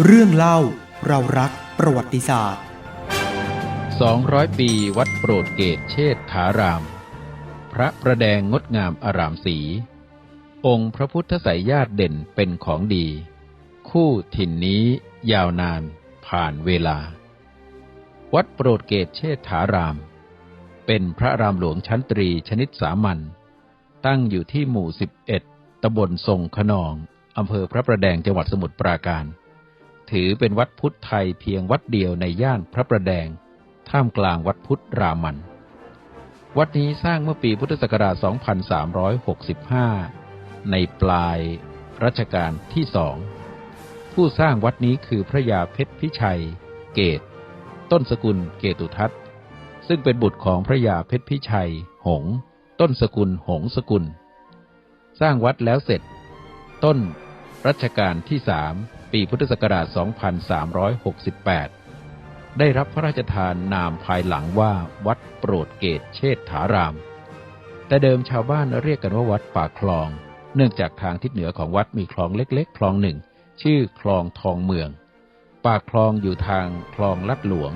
เรื่องเล่าเรารักประวัติศาสตร์ 200 ปีวัดโปรดเกตเชษฐาราม พระประแดงงดงามอารามสี องค์พระพุทธไสยญาติเด่นเป็นของดี คู่ถิ่นนี้ยาวนานผ่านเวลา วัดโปรดเกตเชษฐาราม เป็นพระรามหลวงชั้นตรีชนิดสามัญตั้งอยู่ที่หมู่ 11ตำบลทรงขนองอำเภอพระประแดงจังหวัดสมุทรปราการ ถือเป็นวัดพุทธไทยเพียงวัดเดียวในย่านพระประแดง ท่ามกลางวัดพุทธรามัน วัดนี้สร้างเมื่อปีพุทธศักราช 2365 ในปลายรัชกาลที่สอง ผู้สร้างวัดนี้คือพระยาเพชรพิชัย เกต ต้นสกุลเกตุทัตซึ่งเป็นบุตรของพระยาเพชรพิชัย หง ต้นสกุลหงสกุล สร้างวัดแล้วเสร็จ ต้นรัชกาลที่สาม ปีพุทธศักราช 2368 ได้รับพระราชทานนามภายหลังว่าวัดโปรดเกตเชษฐาราม แต่เดิมชาวบ้านเรียกกันว่าวัดป่าคลอง เนื่องจากทางทิศเหนือของวัดมีคลองเล็กๆ คลองหนึ่ง ชื่อคลองทองเมือง ปากคลองอยู่ทางคลองลัดหลวง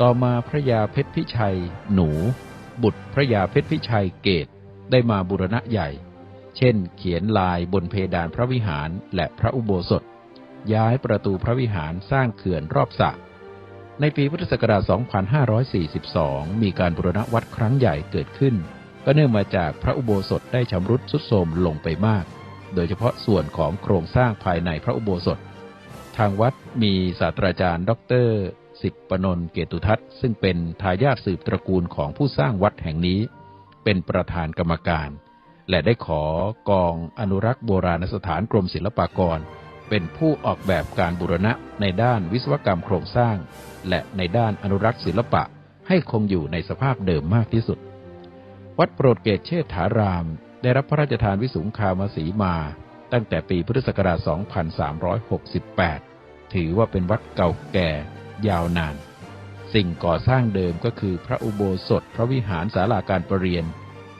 ต่อมาพระยาเพชรพิชัย หนู บุตรพระยาเพชรพิชัยเกตได้มาบูรณะใหญ่เช่น เขียนลายบนเพดานพระวิหารและพระอุโบสถ ย้ายประตูพระวิหารสร้างเขื่อนรอบสระในปีพุทธศักราช 2542 มีการบูรณะวัดครั้งใหญ่เกิดขึ้น ก็เนื่องมาจากพระอุโบสถได้ชำรุดทรุดโทรมลงไปมาก โดยเฉพาะส่วนของโครงสร้างภายในพระอุโบสถ ทางวัดมีศาสตราจารย์ ดร สิบปนนท์เกตุทัศน์ซึ่งเป็นทายาทสืบตระกูลของผู้สร้างวัดแห่งนี้ เป็นประธานกรรมการ และได้ขอกองอนุรักษ์โบราณสถานกรมศิลปากร เป็นผู้ออกแบบการบูรณะในด้านวิศวกรรมโครงสร้าง และในด้านอนุรักษ์ศิลปะให้คงอยู่ในสภาพเดิมมากที่สุด วัดโปรดเกตเชษฐาราม ได้รับพระราชทานวิสุงคามสีมา ตั้งแต่ปีพุทธศักราช 2368 ถือว่าเป็นวัดเก่าแก่ยาวนาน สิ่งก่อสร้างเดิมก็คือพระอุโบสถ พระวิหารศาลาการประเรียน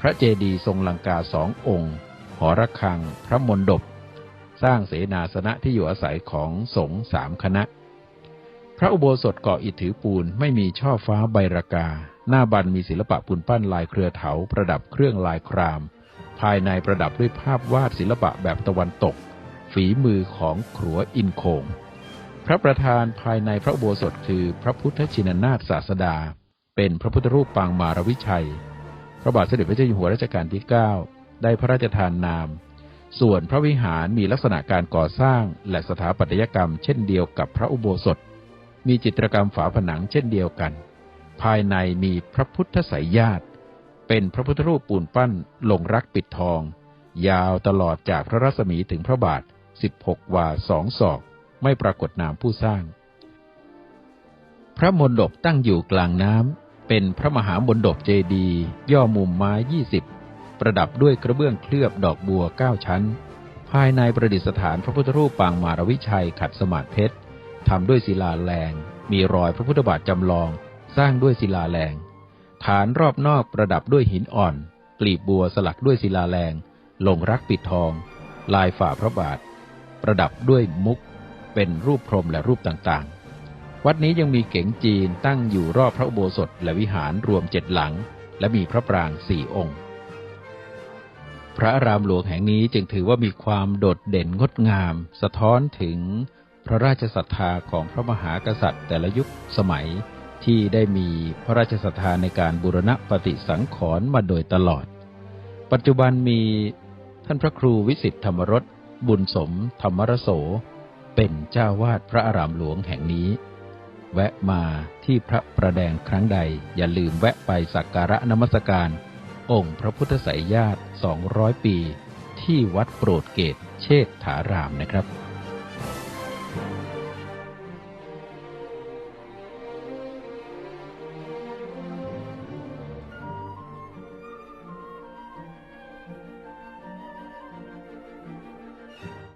พระเจดีย์ทรงลังกาสององค์ หอระฆัง พระมณฑป สร้างเสนาสนะที่อยู่อาศัยของสงฆ์สามคณะ พระอุโบสถก่ออิฐถือปูนไม่มีช่อฟ้าใบรากา หน้าบันมีศิลปะปูนปั้นลายเครือเถาประดับเครื่องลายคราม ภายในประดับด้วยภาพวาดศิลปะแบบตะวันตก ฝีมือของขรัวอินโคง พระประธานภายในพระอุโบสถคือพระพุทธชินนาถศาสดา เป็นพระพุทธรูปปางมารวิชัย พระบาทสมเด็จพระเจ้าอยู่หัวรัชกาลที่ 9 ได้พระราชทานนาม ส่วนพระวิหารมีลักษณะการก่อสร้างและสถาปัตยกรรมเช่นเดียวกับพระอุโบสถ มีจิตรกรรมฝาผนังเช่นเดียวกัน ภายในมีพระพุทธไสยญาติ เป็นพระพุทธรูปปูนปั้นลงรักปิดทอง ยาวตลอดจากพระรัศมีถึงพระบาท 16 วาสองศอก ไม่ปรากฏนามผู้สร้าง พระมณฑปตั้งอยู่กลางน้ำเป็นพระมหามณฑปเจดีย์ย่อมุมไม้ 20 ประดับด้วยกระเบื้องเคลือบดอกบัว9ชั้น ภายในประดิษฐานพระพุทธรูปปางมารวิชัยขัดสมาธิเพชรทำด้วยศิลาแรง มีรอยพระพุทธบาทจำลอง สร้างด้วยศิลาแรง ฐานรอบนอกประดับด้วยหินอ่อน กลีบบัวสลักด้วยศิลาแรง ลงรักปิดทอง ลายฝ่าพระบาท ประดับด้วยมุก เป็นรูปพรหมและรูปต่างๆ วัดนี้ยังมีเก๋งจีนตั้งอยู่รอบพระอุโบสถและวิหารรวมเจ็ดหลัง และมีพระปรางสี่องค์ พระรามหลวงแห่งนี้จึงถือว่ามีความโดดเด่นงดงาม สะท้อนถึงพระราชศรัทธาของพระมหากษัตริย์ แต่ละยุคสมัยที่ได้มีพระราชศรัทธาในการบูรณะปฏิสังขรณ์มาโดยตลอด ปัจจุบันมีท่านพระครูวิสิทธธรรมรสบุญสมธรรมรโส เป็นเจ้าวาดพระอารามหลวงแห่งนี้ แวะมาที่พระประแดงครั้งใด อย่าลืมแวะไปสักการะนมัสการ องค์พระพุทธไสยญาติ 200 ปี ที่วัดโปรดเกตเชษฐารามนะครับ